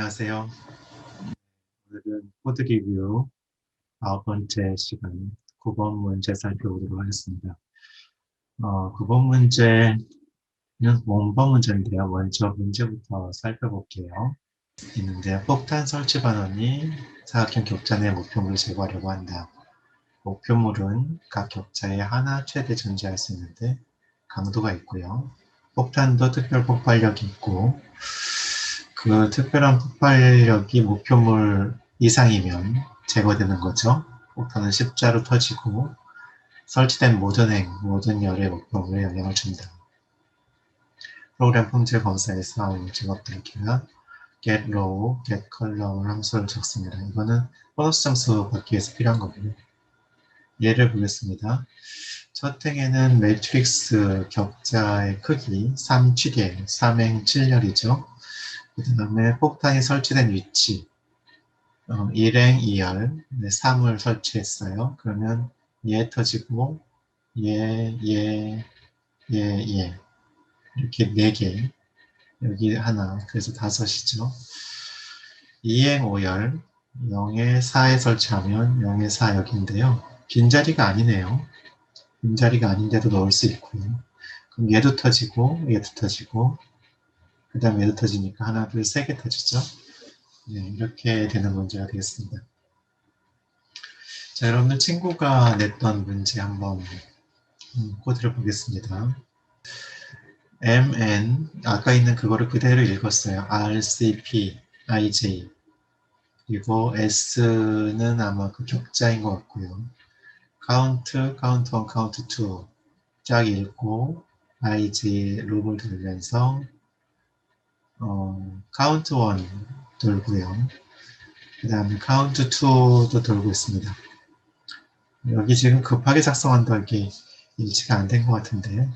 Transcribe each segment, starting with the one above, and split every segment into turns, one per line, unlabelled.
안녕하세요. 오늘은 코드 리뷰 아홉 번째 시간 9번 문제 살펴보도록 하겠습니다. 어, 9번 문제는 원본 문제인데요. 먼저 문제부터 살펴볼게요. 있는데 폭탄 설치 반원이 사각형 격자 내 목표물을 제거하려고 한다. 목표물은 각 격자에 하나 최대 존재할 수 있는데 강도가 있고요. 폭탄도 특별 폭발력이 있고 그 특별한 폭발력이 목표물 이상이면 제거되는 거죠. 폭탄은 십자로 터지고 설치된 모든 행, 모든 열의 목표물에 영향을 준다. 프로그램 품질 검사에서 직업들 기가 get row, get column 함수를 적습니다. 이거는 보너스 점수 받기 위해서 필요한 거고요. 예를 보겠습니다. 첫 행에는 매트릭스 격자의 크기 3취계, 3행 7열이죠. 그 다음에 폭탄이 설치된 위치 어, 1행 2열 네, 3을 설치했어요. 그러면 얘 터지고 얘, 얘, 얘, 얘 이렇게 4개 여기 하나 그래서 다섯이죠. 2행 5열 0에 4에 설치하면 0에 4 여기인데요. 빈자리가 아니네요. 빈자리가 아닌데도 넣을 수 있고요. 그럼 얘도 터지고 얘도 터지고 그 다음에 얘도 터지니까 하나, 둘, 세 개 터지죠. 네, 이렇게 되는 문제가 되겠습니다. 자, 여러분들 친구가 냈던 문제 한번 음, 코드를 보겠습니다. MN, 아까 있는 그거를 그대로 읽었어요. RCP, IJ. 그리고 S는 아마 그 격자인 것 같고요. 카운트, 카운트 1, 카운트 2. 쫙 읽고 IJ 룹을 돌면서 어, 카운트 1 돌고요. 그 다음에 카운트 2도 돌고 있습니다. 여기 지금 급하게 작성한다 이게 일치가 안 된 것 같은데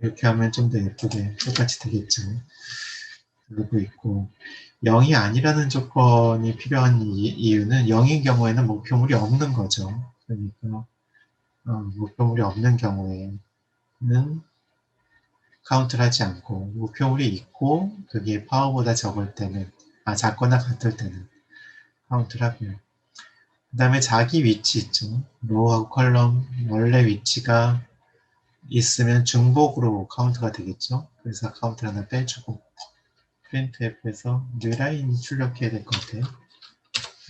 이렇게 하면 좀 더 예쁘게 똑같이 되겠죠. 돌고 있고 0이 아니라는 조건이 필요한 이, 유는 0인 경우에는 목표물이 없는 거죠. 그러니까 어, 목표물이 없는 경우에는 카운트를 하지 않고 목표물이 있고 그게 파워보다 적을 때는 아 작거나 같을 때는 카운트를 하고요. 그 다음에 자기 위치 있죠. 로우하고 컬럼 원래 위치가 있으면 중복으로 카운트가 되겠죠. 그래서 카운트를 하나 빼주고 프린트F에서 뉴라인 출력해야 될 것 같아요.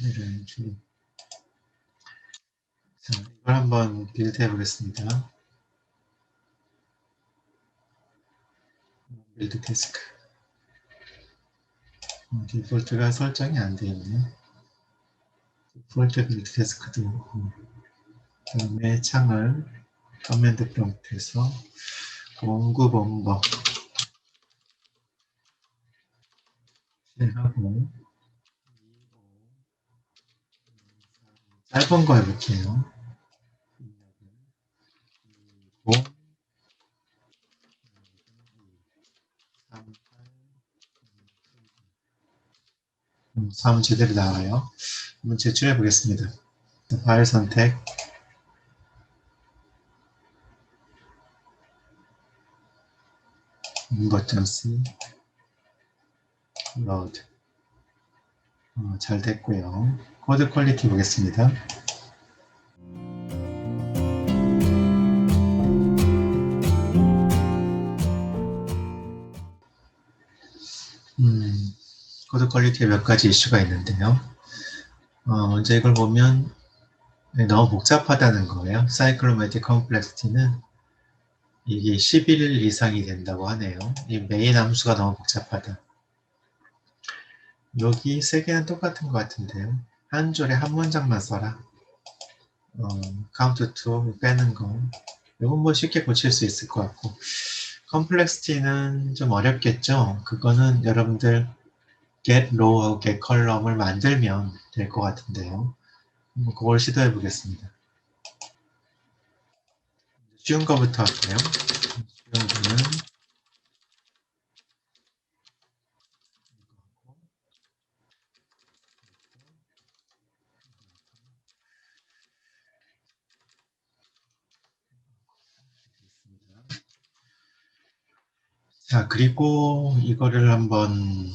뉴라인 출력. 자, 이걸 한번 빌드 해 보겠습니다. 빌드 태스크 어, 디폴트가 설정이 안 되어 있네 디폴트 빌드 태스크도 어. 그 다음에 창을 커맨드 프롬프트에서 공구 본버 실하고 짧은 거 해볼게요. 3은 제대로 나와요. 한번 제출해 보겠습니다. 파일 선택 버튼 C 로드 어, 잘 됐고요. 코드 퀄리티 보겠습니다. 퀄리티에 몇 가지 이슈가 있는데요. 어, 먼저 이걸 보면 네, 너무 복잡하다는 거예요. 사이클로매틱 컴플렉시티는 이게 11 이상이 된다고 하네요. 이 메인 함수가 너무 복잡하다. 여기 세 개는 똑같은 것 같은데요. 한 줄에 한 문장만 써라. 어, 카운트 2 빼는 거. 이건 뭐 쉽게 고칠 수 있을 것 같고. 컴플렉시티는 좀 어렵겠죠. 그거는 여러분들 get row하고 get column을 만들면 될 것 같은데요. 그걸 시도해 보겠습니다. 쉬운 거부터 할게요. 쉬운 거는 자, 그리고 이거를 한번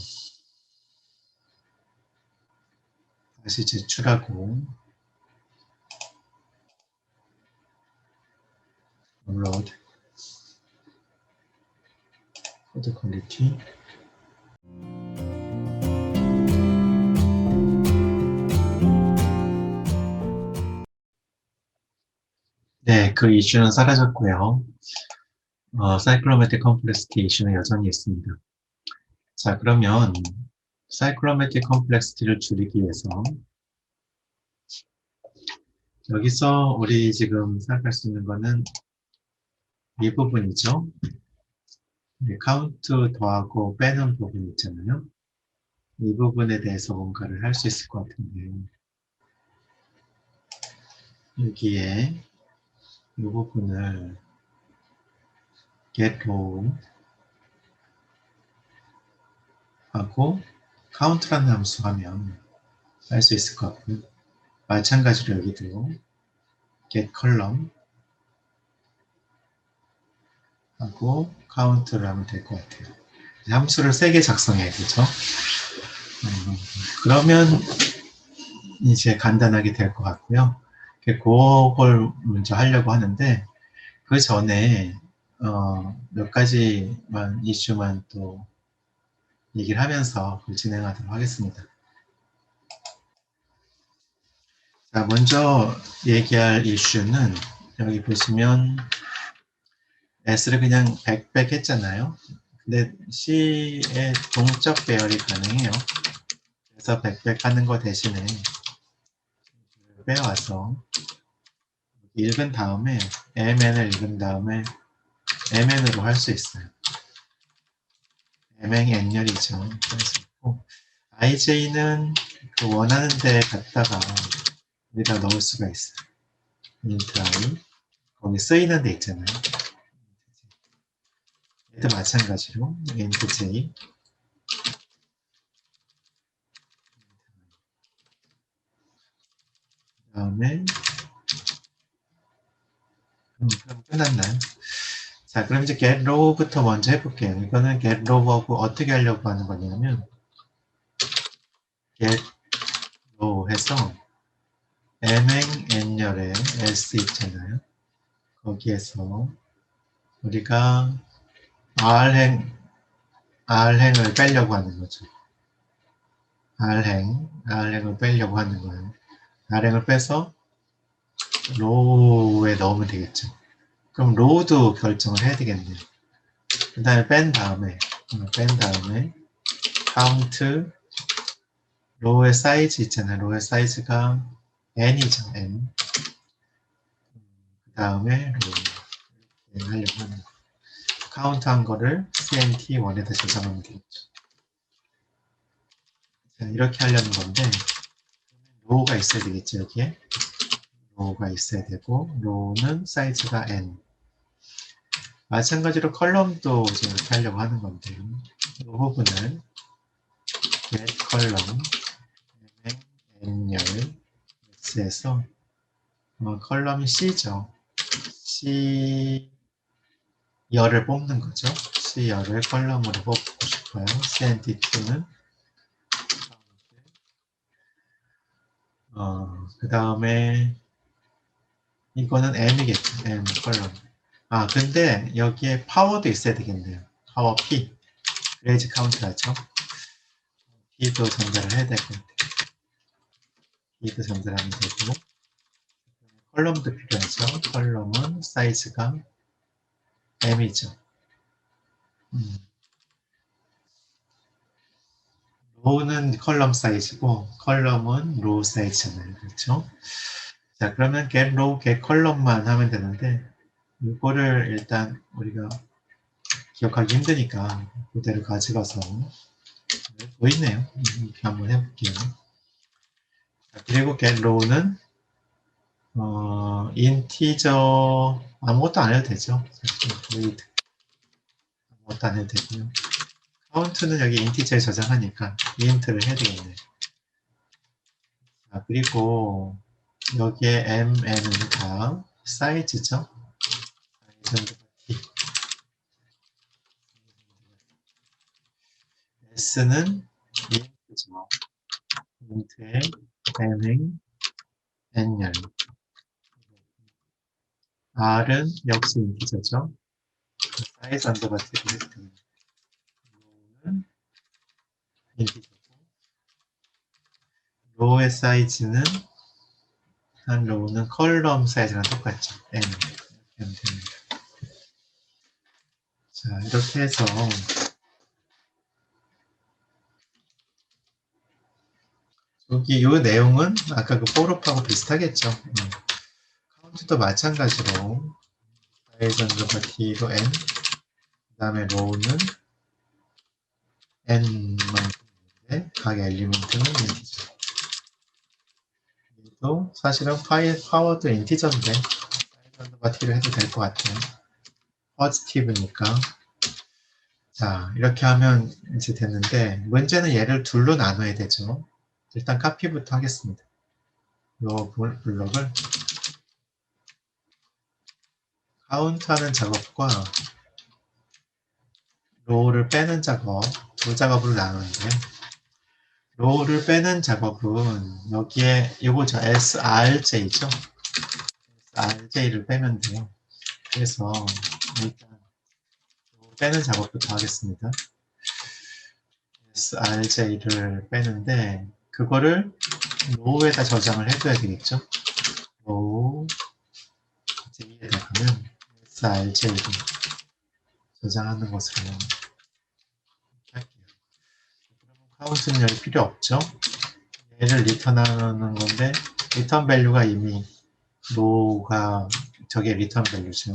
다시 제출하고 업로드 코드 퀄리티 네, 그 이슈는 사라졌고요. 어, 사이클로메틱 컴플렉시티 이슈는 여전히 있습니다. 자, 그러면 사이클로메틱 컴플렉시티를 줄이기 위해서 여기서 우리 지금 생각할 수 있는 거는 이 부분이죠. 네, 카운트 더하고 빼는 부분 있잖아요. 이 부분에 대해서 뭔가를 할 수 있을 것 같은데 여기에 이 부분을 get row 하고 count라는 함수 하면 할 수 있을 것 같고요. 마찬가지로 여기도 get column 하고 count를 하면 될 것 같아요. 함수를 세 개 작성해야 되죠. 음, 그러면 이제 간단하게 될 것 같고요. 그걸 먼저 하려고 하는데 그 전에 어, 몇 가지만 이슈만 또 얘기를 하면서 진행하도록 하겠습니다. 자, 먼저 얘기할 이슈는 여기 보시면 S를 그냥 100, 했잖아요. 근데 C의 동적 배열이 가능해요. 그래서 100, 하는 거 대신에 빼와서 읽은 다음에 mn을 읽은 다음에 mn으로 할 수 있어요. N열이죠. 할수 있고 ij는 그 원하는 데 갖다가 여기다 넣을 수가 있어요. i 거기 쓰이는 데 있잖아요. 얘도 마찬가지로 int j 다음에 음, 그럼 끝났나요? 자, 그럼 이제 get row부터 먼저 해볼게요. 이거는 get row하고 어떻게 하려고 하는 거냐면 get row 해서 m행 n열에 s 있잖아요. 거기에서 우리가 r행 r행을 빼려고 하는 거죠. r행 r행을 빼려고 하는 거예요. r행을 빼서 로우에 넣으면 되겠죠. 그럼 로우도 결정을 해야 되겠네요. 그 다음에 뺀 다음에 어, 뺀 다음에 카운트 로우의 사이즈 있잖아요. 로우의 사이즈가 n이죠. n 그 다음에 n 하려고 하는 거. 카운트 한 거를 cnt1에다 저장하면 되겠죠. 자, 이렇게 하려는 건데 로우가 있어야 되겠죠. 여기에 로우가 있어야 되고 로우는 사이즈가 n 마찬가지로 컬럼도 이렇게 하려고 하는 건데요. 이 부분을 get 컬럼 n열 x에서 어, 컬럼이 c죠. c 열을 뽑는 거죠. c 열을 컬럼으로 뽑고 싶어요. cnt2는 어, 그 다음에 이거는 m이겠죠. m 컬럼. 아 근데 여기에 파워도 있어야 되겠네요. 파워 p. 레이즈 카운트라죠. p도 전달을 해야 될 것 같아요. p도 전달하면 되고 컬럼도 필요하죠. 컬럼은 사이즈가 m이죠. 음. 로우는 컬럼 사이즈고 컬럼은 로우 사이즈잖아요. 그렇죠? 자, 그러면 get row, get column만 하면 되는데 이거를 일단 우리가 기억하기 힘드니까 그대로 가져가서 보이네요. 한번 해볼게요. 자, 그리고 get row는 어, 인티저 아무것도 안 해도 되죠. 아무것도 안 해도 되고요. 카운트는 여기 인티저에 저장하니까 인트를 해야 되겠네요. 자, 그리고 여기에 m, n은 다 사이즈죠. S는 인트죠. 인트의 n행 n열 r은 역시 인티저죠. 사이즈 언더바 트리스트 로우는 인티저고 로우의 사이즈는 한 로우는 컬럼 사이즈랑 똑같죠. n 이렇게 됩니다. 자 이렇게 해서 여기 이 내용은 아까 그 포롭하고 비슷하겠죠. 음. 카운트도 마찬가지로 언더바 t로 n 그 다음에 로우는 n만큼인데 각 엘리먼트는 인티저 얘도 사실은 파이, 파워도 인티저인데 언더바 t로 해도 될 것 같아요 포지티브니까 자 이렇게 하면 이제 됐는데 문제는 얘를 둘로 나눠야 되죠 일단 카피부터 하겠습니다 요 블- 블럭을 카운트하는 작업과 로우를 빼는 작업 두 작업으로 나누는데요. 로우를 빼는 작업은 여기에 이거죠. srj죠. srj를 빼면 돼요. 그래서 일단 로우 빼는 작업부터 하겠습니다. srj를 빼는데 그거를 로우에다 저장을 해둬야 되겠죠. 로우 j에다가는 srj를 저장하는 것으로 할게요. 카운트는 여기 필요 없죠. 얘를 리턴하는 건데 리턴 밸류가 이미 로우가 저게 리턴 밸류죠.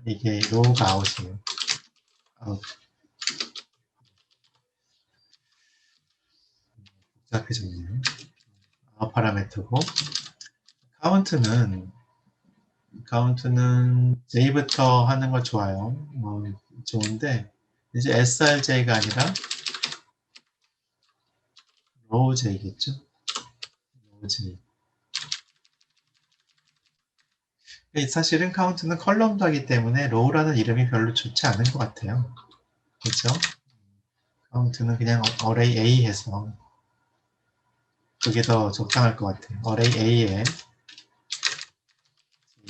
어, 이게 로우가 아웃이에요. 아웃. 복잡해졌네요. 아웃 파라메터고 카운트는 카운트는 J부터 하는 거 좋아요. 뭐 좋은데 이제 SRJ가 아니라 로우 J겠죠? 로우 J. 사실은 카운트는 컬럼도 하기 때문에 로우라는 이름이 별로 좋지 않은 것 같아요. 그렇죠? 카운트는 그냥 어레이 A 해서 그게 더 적당할 것 같아요. 어레이 A에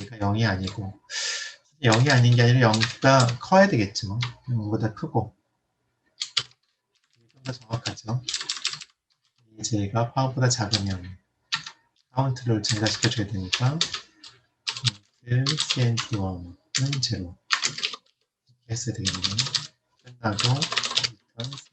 얘가 0이 아니고 0이 아닌 게 아니라 0가 커야 되겠죠. 0보다 크고 좀 더 정확하죠. j가 파워보다 작으면 카운트를 증가시켜줘야 되니까 cnt1은 제로 이렇게 했어야 되겠네요. 끝나고 return cnt1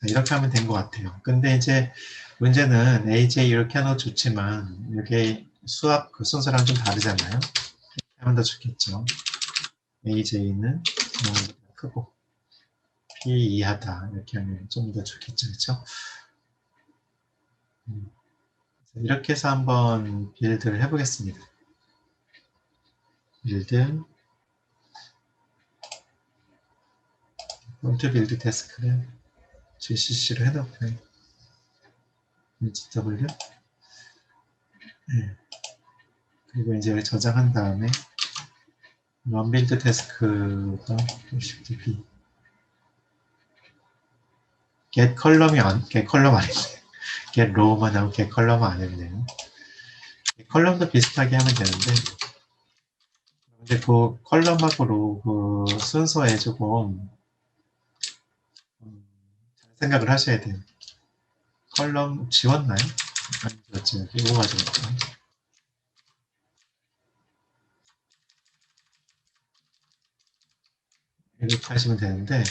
자, 이렇게 하면 된 것 같아요. 근데 이제 문제는 AJ 이렇게 하는 거 좋지만 이게 수압 그 순서랑 좀 다르잖아요. 이렇게 하면 더 좋겠죠. AJ는 너무 크고 P 이하다 이렇게 하면 좀 더 좋겠죠, 그렇죠? 음. 이렇게 해서 한번 빌드를 해보겠습니다. 빌드 폰트 빌드 데스크를 GCC로 해놓고요. GW 네. 그리고 이제 저장한 다음에 런 빌드 데스크가 Shift B get 컬럼이 안, get 컬럼 아닌데 get row만 하고 get 컬럼은 안 했네요. 컬럼도 비슷하게 하면 되는데 근데 그 컬럼하고 로우 그 순서에 조금 음, 잘 생각을 하셔야 돼요. 컬럼 지웠나요? 안 지웠죠. 이거 가지고 이렇게 하시면 되는데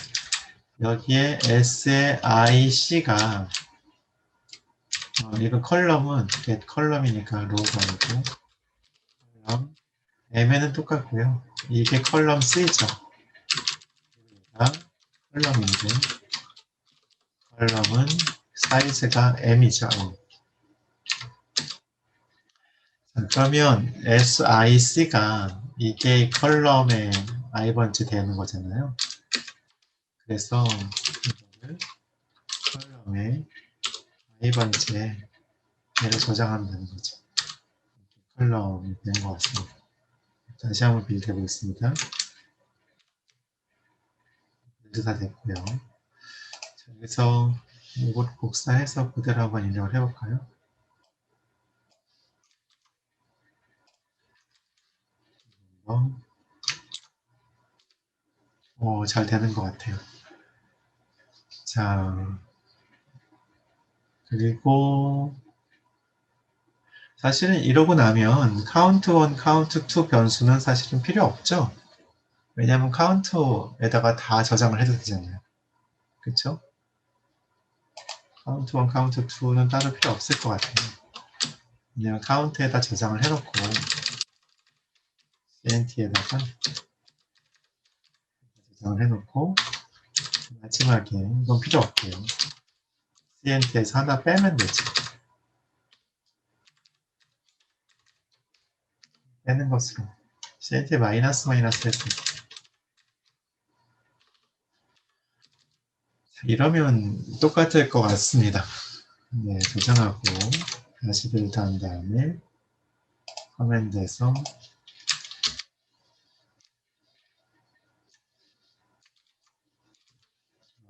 여기에 S의 IC가 어, 이거 컬럼은 get 컬럼이니까 로우가 아니고 컬럼 M에는 똑같고요. 이게 컬럼 C죠. 컬럼인데 컬럼은 사이즈가 M이죠. 그러면 SIC가 이게 컬럼의 i번째 되는 거잖아요. 그래서 컬럼의 i번째 얘를 저장하면 되는 거죠. 컬럼이 되는 것 같습니다. 다시 한번 빌드 해보겠습니다. 빌드 다 됐고요. 여기서 이걸 복사해서 그대로 한번 입력을 해볼까요? 어, 오, 잘 되는 것 같아요. 자, 그리고 사실은 이러고 나면 count 1, count 2 변수는 사실은 필요 없죠. 왜냐하면 count에다가 다 저장을 해도 되잖아요. 그쵸? count 1, count 2는 따로 필요 없을 것 같아요. 그냥 count에다 저장을 해놓고 cnt에다가 저장을 해놓고 마지막에 이건 필요 없고요. Cnt에서 하나 빼면 되죠. 빼는 것으로 cnt 마이너스 마이너스 자, 이러면 똑같을 것 같습니다. 네, 저장하고 다시 빌드한 다음에 커맨드에서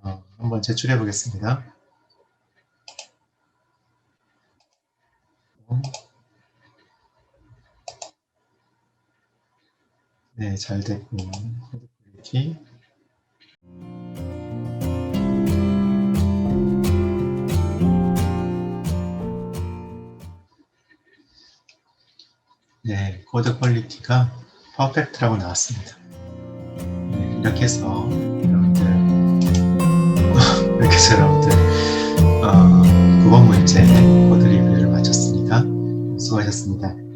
어, 한번 제출해 보겠습니다. 네, 잘 됐고 코드 퀄리티 네, 코드 퀄리티가 퍼펙트라고 나왔습니다. 네, 이렇게 해서 여러분들 이렇게 해서 여러분들 어, 9번 문제 코드 리뷰를 마쳤습니다. 수고하셨습니다.